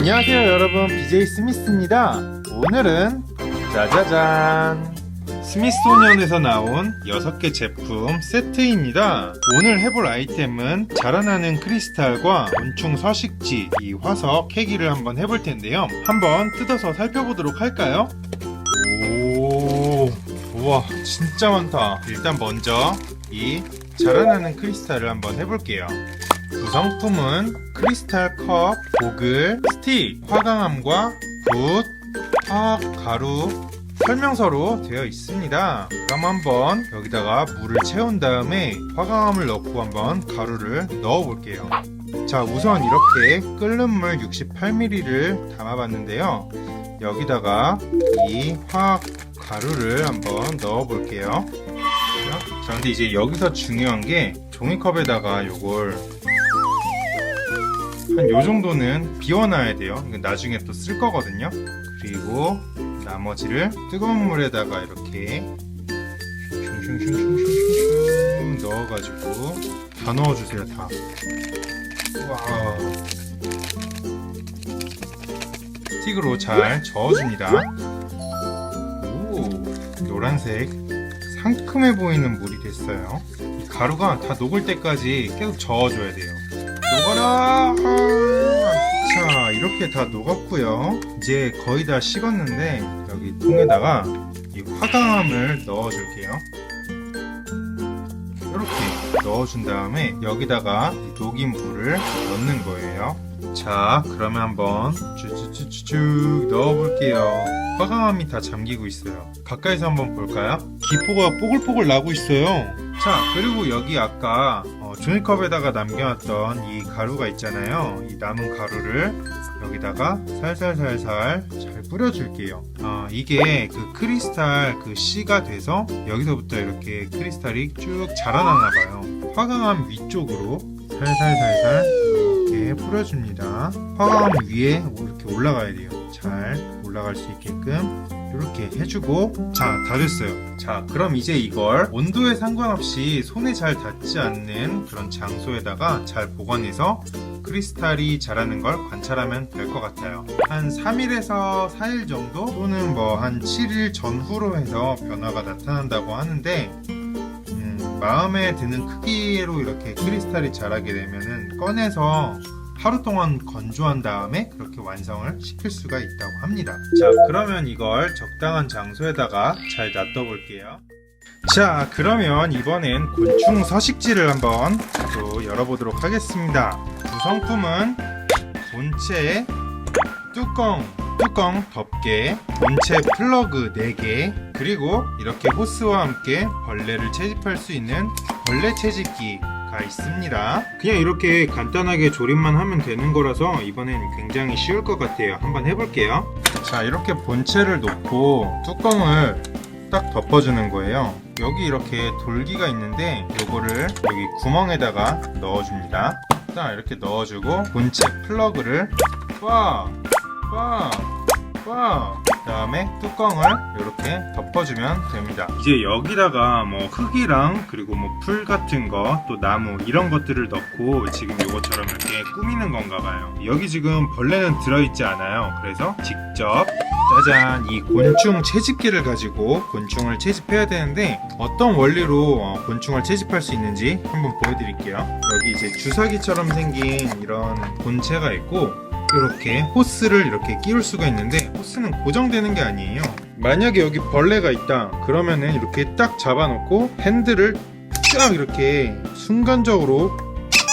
안녕하세요 여러분. BJ 스미스입니다. 오늘은 짜자잔. 스미소니언에서 나온 6개 제품 세트입니다. 오늘 해볼 아이템은 자라나는 크리스탈과 곤충 서식지 이 화석 캐기를 한번 해볼 텐데요. 한번 뜯어서 살펴보도록 할까요? 오 우와 진짜 많다. 일단 먼저 이 자라나는 크리스탈을 한번 해볼게요 구성품은 크리스탈 컵, 고글, 스틱, 화강암과 붓, 화학 가루, 설명서로 되어 있습니다. 그럼 한번 여기다가 물을 채운 다음에 화강암을 넣고 한번 가루를 넣어 볼게요. 자, 우선 이렇게 끓는 물 68ml를 담아봤는데요. 여기다가 이 화학 가루를 한번 넣어 볼게요. 자, 근데 이제 여기서 중요한 게 종이컵에다가 요걸 한 요 정도는 비워놔야 돼요. 나중에 또 쓸 거거든요. 그리고 나머지를 뜨거운 물에다가 이렇게 슝슝슝슝슝슝 넣어가지고 다 넣어주세요. 다. 와. 스틱으로 잘 저어줍니다. 오, 노란색 상큼해 보이는 물이 됐어요. 이 가루가 다 녹을 때까지 계속 저어줘야 돼요. 녹아라! 자, 이렇게 다 녹았고요. 이제 거의 다 식었는데 여기 통에다가 이 화강암을 넣어줄게요. 이렇게 넣어준 다음에 여기다가 이 녹인 물을 넣는 거예요. 자, 그러면 한번 쭉쭉쭉쭉 넣어볼게요. 화강암이 다 잠기고 있어요. 가까이서 한번 볼까요? 기포가 뽀글뽀글 나고 있어요. 자, 그리고 여기 아까 어, 종이컵에다가 남겨놨던 이 가루가 있잖아요. 이 남은 가루를 여기다가 살살살살 잘 뿌려줄게요. 아, 이게 그 크리스탈 그 씨가 돼서 여기서부터 이렇게 크리스탈이 쭉 자라나나봐요. 화강암 위쪽으로 살살살살 이렇게 뿌려줍니다. 화강암 위에 이렇게 올라가야 돼요. 잘 올라갈 수 있게끔 이렇게 해주고. 자 다 됐어요. 자 그럼 이제 이걸 온도에 상관없이 손에 잘 닿지 않는 그런 장소에다가 잘 보관해서 크리스탈이 자라는 걸 관찰하면 될 것 같아요. 한 3일에서 4일 정도? 또는 뭐 한 7일 전후로 해서 변화가 나타난다고 하는데 음, 마음에 드는 크기로 이렇게 크리스탈이 자라게 되면은 꺼내서 하루 동안 건조한 다음에 그렇게 완성을 시킬 수가 있다고 합니다. 자, 그러면 이걸 적당한 장소에다가 잘 놔둬 볼게요. 자, 그러면 이번엔 곤충 서식지를 한번 또 열어보도록 하겠습니다. 구성품은 본체, 뚜껑, 뚜껑 덮개, 본체 플러그 4개, 그리고 이렇게 호스와 함께 벌레를 채집할 수 있는 벌레 채집기 가 있습니다. 그냥 이렇게 간단하게 조립만 하면 되는 거라서 이번엔 굉장히 쉬울 것 같아요. 한번 해볼게요. 자, 이렇게 본체를 놓고 뚜껑을 딱 덮어주는 거예요. 여기 이렇게 돌기가 있는데 요거를 여기 구멍에다가 넣어줍니다. 딱 이렇게 넣어주고 본체 플러그를 꽉, 꽉, 꽉. 그다음에 뚜껑을 이렇게 덮어주면 됩니다. 이제 여기다가 뭐 흙이랑 그리고 뭐 풀 같은 거 또 나무 이런 것들을 넣고 지금 요것처럼 이렇게 꾸미는 건가 봐요. 여기 지금 벌레는 들어있지 않아요. 그래서 직접 짜잔 이 곤충 채집기를 가지고 곤충을 채집해야 되는데 어떤 원리로 어, 곤충을 채집할 수 있는지 한번 보여드릴게요. 여기 이제 주사기처럼 생긴 이런 본체가 있고 이렇게 호스를 이렇게 끼울 수가 있는데 호스는 고정되는 게 아니에요. 만약에 여기 벌레가 있다 그러면은 이렇게 딱 잡아놓고 핸들을 쫙 이렇게 순간적으로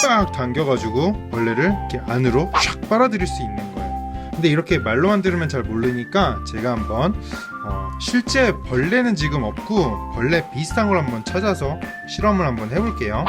딱 당겨가지고 벌레를 이렇게 안으로 샥 빨아들일 수 있는 거예요. 근데 이렇게 말로만 들으면 잘 모르니까 제가 한번 어, 실제 벌레는 지금 없고 벌레 비슷한 걸 한번 찾아서 실험을 한번 해볼게요.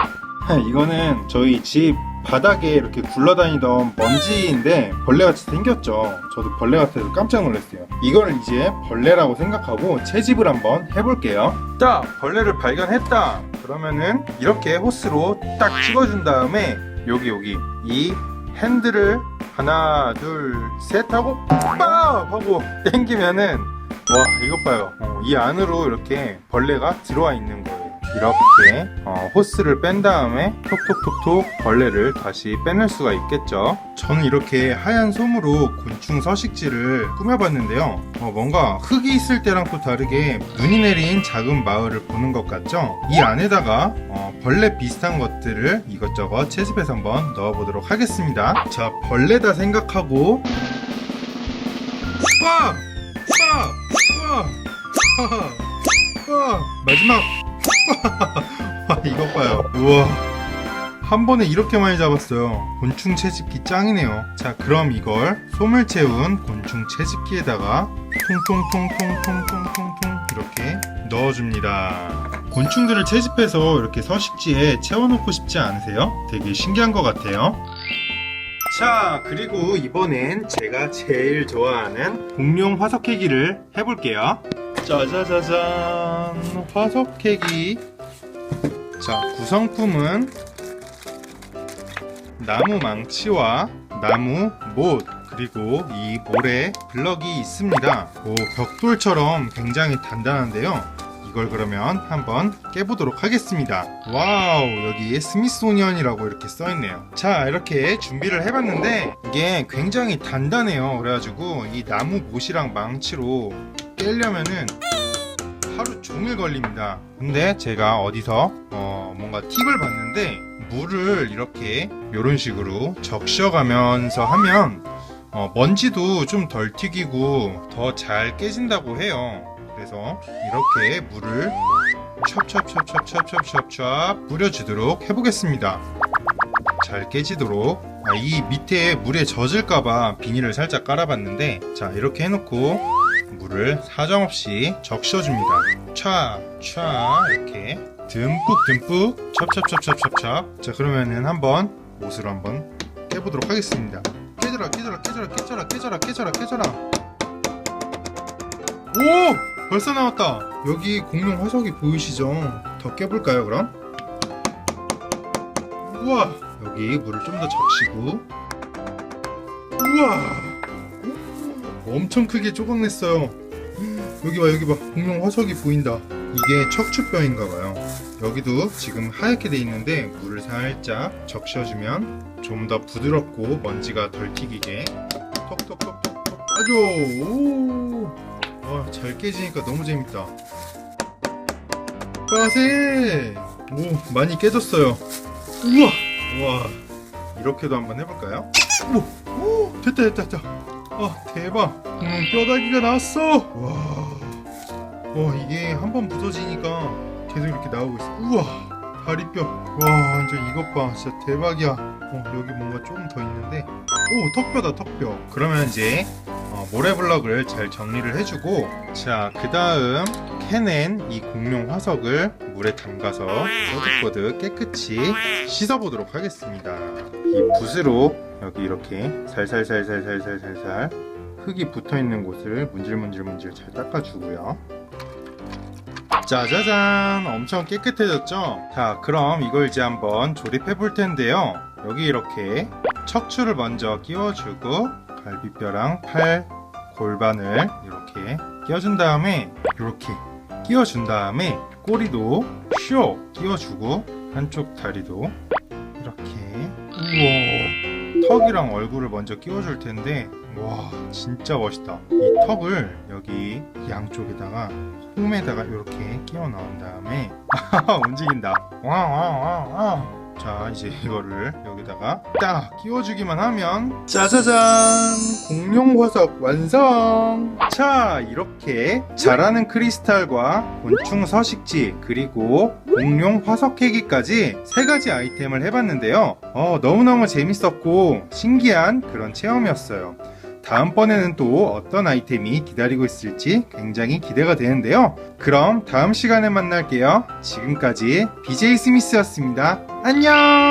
이거는 저희 집 바닥에 이렇게 굴러다니던 먼지인데 벌레같이 생겼죠. 저도 벌레 같아서 깜짝 놀랐어요. 이걸 이제 벌레라고 생각하고 채집을 한번 해볼게요. 자, 벌레를 발견했다. 그러면은 이렇게 호스로 딱 찍어준 다음에 여기 여기 이 핸들을 하나 둘 셋 하고 빡 하고 당기면은 와 이것 봐요. 어, 이 안으로 이렇게 벌레가 들어와 있는 거예요. 이렇게 어, 호스를 뺀 다음에 톡톡톡톡 벌레를 다시 빼낼 수가 있겠죠. 저는 이렇게 하얀 솜으로 곤충 서식지를 꾸며봤는데요. 어, 뭔가 흙이 있을 때랑 또 다르게 눈이 내린 작은 마을을 보는 것 같죠? 이 안에다가 어, 벌레 비슷한 것들을 이것저것 채집해서 한번 넣어보도록 하겠습니다. 자, 벌레다 생각하고 와! 와! 와! 와! 와! 마지막! 와, 이것 봐요. 우와. 한 번에 이렇게 많이 잡았어요. 곤충 채집기 짱이네요. 자, 그럼 이걸 솜을 채운 곤충 채집기에다가 통통통통통통통통 이렇게 넣어줍니다. 곤충들을 채집해서 이렇게 서식지에 채워놓고 싶지 않으세요? 되게 신기한 것 같아요. 자, 그리고 이번엔 제가 제일 좋아하는 공룡 화석 캐기를 해볼게요. 짜자자잔, 화석 캐기. 자, 구성품은 나무 망치와 나무 못, 그리고 이 모래 블럭이 있습니다. 오, 벽돌처럼 굉장히 단단한데요. 이걸 그러면 한번 깨보도록 하겠습니다. 와우, 여기 스미소니언이라고 이렇게 써있네요. 자, 이렇게 준비를 해봤는데 이게 굉장히 단단해요. 그래가지고 이 나무 못이랑 망치로 깨려면은 하루 종일 걸립니다. 근데 제가 어디서 어, 뭔가 팁을 봤는데 물을 이렇게 이런 식으로 적셔가면서 하면 어, 먼지도 좀 덜 튀기고 더 잘 깨진다고 해요. 그래서 이렇게 물을 찹찹찹찹찹찹찹찹 뿌려주도록 해보겠습니다. 잘 깨지도록 아, 이 밑에 물에 젖을까봐 비닐을 살짝 깔아봤는데 자 이렇게 해놓고 물을 사정없이 적셔줍니다. 차, 차 이렇게 듬뿍 듬뿍 찹찹찹찹찹찹 자 그러면은 한번 못으로 한번 깨보도록 하겠습니다. 깨져라 깨져라 깨져라 깨져라 깨져라 깨져라 깨져라 오! 벌써 나왔다. 여기 공룡 화석이 보이시죠? 더 깨볼까요, 그럼? 우와! 여기 물을 좀 더 적시고. 우와! 엄청 크게 조각냈어요. 여기 봐, 여기 봐. 공룡 화석이 보인다. 이게 척추뼈인가봐요. 여기도 지금 하얗게 돼 있는데 물을 살짝 적셔주면 좀 더 부드럽고 먼지가 덜 튀기게 톡톡톡톡톡 아주 오! 와, 잘 깨지니까 너무 재밌다. 빠세! 오, 많이 깨졌어요. 우와! 우와. 이렇게도 한번 해볼까요? 오! 오! 됐다, 됐다, 됐다. 아, 대박. 음, 뼈다귀가 나왔어! 와. 와, 이게 한 번 부서지니까 계속 이렇게 나오고 있어. 우와! 다리뼈. 와, 완전 이것 봐. 진짜 대박이야. 어, 여기 뭔가 조금 더 있는데. 오, 턱뼈다, 턱뼈. 그러면 이제 어, 모래블럭을 잘 정리를 해주고 자 그 다음 캐낸 이 공룡 화석을 물에 담가서 꼬득꼬득 깨끗이 씻어보도록 하겠습니다 이 붓으로 여기 이렇게 살살살살살살살살 흙이 붙어있는 곳을 문질문질문질 잘 닦아주고요. 짜자잔! 엄청 깨끗해졌죠? 자 그럼 이걸 이제 한번 조립해 볼 텐데요. 여기 이렇게 척추를 먼저 끼워주고 갈비뼈랑 팔 골반을 이렇게 끼워준 다음에 이렇게 끼워준 다음에 꼬리도 쇼 끼워주고 한쪽 다리도 이렇게. 우와 턱이랑 얼굴을 먼저 끼워줄 텐데 와 진짜 멋있다. 이 턱을 여기 양쪽에다가 홈에다가 이렇게 끼워 넣은 다음에 움직인다. 와와와와 자 이제 이거를 여기다가 딱 끼워주기만 하면 짜자잔! 공룡 화석 완성! 자 이렇게 자라는 크리스탈과 곤충 서식지 그리고 공룡 화석 캐기까지 세 가지 아이템을 해봤는데요. 어, 너무너무 재밌었고 신기한 그런 체험이었어요 다음번에는 또 어떤 아이템이 기다리고 있을지 굉장히 기대가 되는데요. 그럼 다음 시간에 만날게요. 지금까지 BJ 스미스였습니다. 안녕!